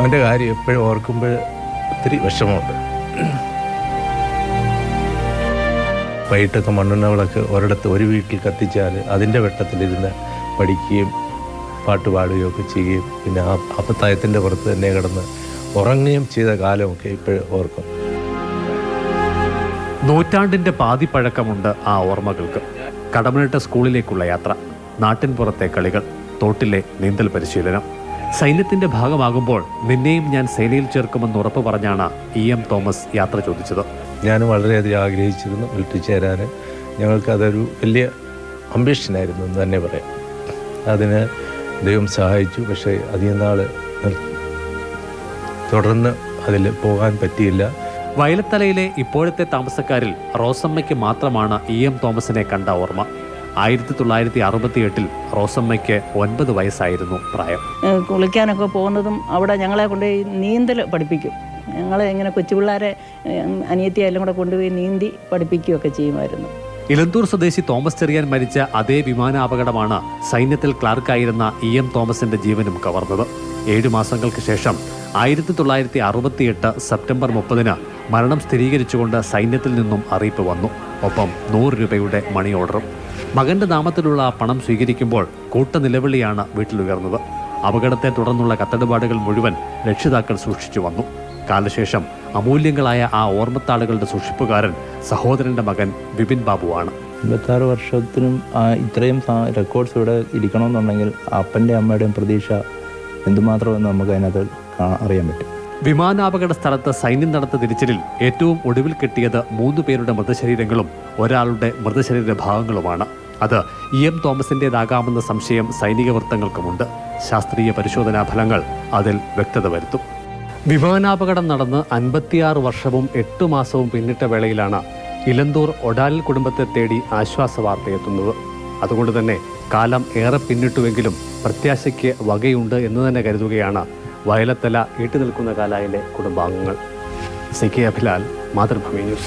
അവന്റെ കാര്യം എപ്പോഴും ഓർക്കുമ്പോൾ ഒത്തിരി വിഷമമുണ്ട്. വൈകിട്ടൊക്കെ മണ്ണെണ്ണ വിളക്ക് ഒരിടത്ത് ഒരു വീട്ടിൽ കത്തിച്ചാൽ അതിന്റെ വെട്ടത്തിലിരുന്ന് പഠിക്കുകയും പാട്ട് പാടുകയും ഒക്കെ ചെയ്യുകയും പിന്നെ ആ അപ്പത്തായത്തിന്റെ പുറത്ത് തന്നെ കിടന്ന് ഉറങ്ങുകയും ചെയ്ത കാലമൊക്കെ ഇപ്പോഴും ഓർക്കും. നൂറ്റാണ്ടിന്റെ പാതിപ്പഴക്കമുണ്ട് ആ ഓർമ്മകൾക്ക്. കടമനിട്ട സ്കൂളിലേക്കുള്ള യാത്ര നാട്ടിൻപുറത്തെ കളികൾ തോട്ടിലെ നീന്തൽ പരിശീലനം. സൈന്യത്തിന്റെ ഭാഗമാകുമ്പോൾ നിന്നെയും ഞാൻ സേനയിൽ ചേർക്കുമെന്ന് ഉറപ്പ് പറഞ്ഞാണ് ഇ എം തോമസ് യാത്ര ചോദിച്ചത്. ഞാൻ വളരെയധികം ആഗ്രഹിച്ചിരുന്നു വീട്ടിൽ ചേരാൻ ഞങ്ങൾക്ക് അതൊരു വലിയ അംബിഷനായിരുന്നു എന്ന് തന്നെ പറയാം. അതിന് ദൈവം സഹായിച്ചു. പക്ഷേ അധികം നാൾ തുടർന്ന് അതിൽ പോകാൻ പറ്റിയില്ല. വയലത്തലയിലെ ഇപ്പോഴത്തെ താമസക്കാരിൽ റോസമ്മയ്ക്ക് മാത്രമാണ് ഇ എം തോമസിനെ കണ്ട ഓർമ്മ. ആയിരത്തി തൊള്ളായിരത്തി അറുപത്തി എട്ടിൽ റോസമ്മയ്ക്ക് ഒൻപത് വയസ്സായിരുന്നു പ്രായം. കുളിക്കാനൊക്കെ പോകുന്നതും അവിടെ ഞങ്ങളെ കൊണ്ടുപോയി നീന്തൽ പഠിപ്പിക്കും. ഞങ്ങൾ ഇങ്ങനെ കൊച്ചു പിള്ളേരെ അനിയത്തിയായാലും കൂടെ കൊണ്ടുപോയി നീന്തി പഠിപ്പിക്കുകയൊക്കെ ചെയ്യുമായിരുന്നു. ഇലന്തൂർ സ്വദേശി തോമസ് ചെറിയാൻ മരിച്ച അതേ വിമാനാപകടമാണ് സൈന്യത്തിൽ ക്ലാർക്കായിരുന്ന ഇ എം തോമസിന്റെ ജീവനും കവർന്നത്. ഏഴു മാസങ്ങൾക്ക് ശേഷം ആയിരത്തി തൊള്ളായിരത്തി അറുപത്തിയെട്ട് സെപ്റ്റംബർ മുപ്പതിന് മരണം സ്ഥിരീകരിച്ചുകൊണ്ട് സൈന്യത്തിൽ നിന്നും അറിയിപ്പ് വന്നു. ഒപ്പം നൂറ് രൂപയുടെ മണി ഓർഡറും. മകന്റെ നാമത്തിലുള്ള പണം സ്വീകരിക്കുമ്പോൾ കൂട്ട നിലവിളിയാണ് വീട്ടിലുയർന്നത്. അപകടത്തെ തുടർന്നുള്ള കത്തടപാടുകൾ മുഴുവൻ രക്ഷിതാക്കൾ സൂക്ഷിച്ചു വന്നു. കാലശേഷം അമൂല്യങ്ങളായ ആ ഓർമ്മത്താളുകളുടെ സൂക്ഷിപ്പുകാരൻ സഹോദരന്റെ മകൻ വിപിൻ ബാബുവാണ്. ഇരുപത്താറ് വർഷത്തിനും ഇത്രയും റെക്കോർഡ്സ് ഇവിടെ ഇരിക്കണമെന്നുണ്ടെങ്കിൽ അപ്പന്റെ അമ്മയുടെയും പ്രതീക്ഷ എന്തുമാത്രമെന്ന് നമുക്ക് അതിനകത്ത് അറിയാൻ പറ്റും. വിമാനാപകട സ്ഥലത്ത് സൈന്യം നടത്ത തിരിച്ചിലിൽ ഏറ്റവും ഒടുവിൽ കിട്ടിയത് മൂന്ന് പേരുടെ മൃതശരീരങ്ങളും ഒരാളുടെ മൃതശരീര ഭാഗങ്ങളുമാണ്. അത് ഇ എം തോമസിന്റെതാകാമെന്ന സംശയം സൈനിക വൃത്തങ്ങൾക്കുമുണ്ട്. ശാസ്ത്രീയ പരിശോധനാ ഫലങ്ങൾ അതിൽ വ്യക്തത വരുത്തും. വിമാനാപകടം നടന്ന് അൻപത്തിയാറ് വർഷവും എട്ട് മാസവും പിന്നിട്ട വേളയിലാണ് ഇലന്തൂർ ഒഡാലിൽ കുടുംബത്തെ തേടി ആശ്വാസ വാർത്തയെത്തുന്നത് അതുകൊണ്ട് തന്നെ കാലം ഏറെ പിന്നിട്ടുവെങ്കിലും പ്രത്യാശയ്ക്ക് വകയുണ്ട് എന്ന് തന്നെ കരുതുകയാണ് വയലത്തല ഈട്ടു നിൽക്കുന്ന കാലായിലെ കുടുംബാംഗങ്ങൾ. C K Abhilal Mathrubhumi news.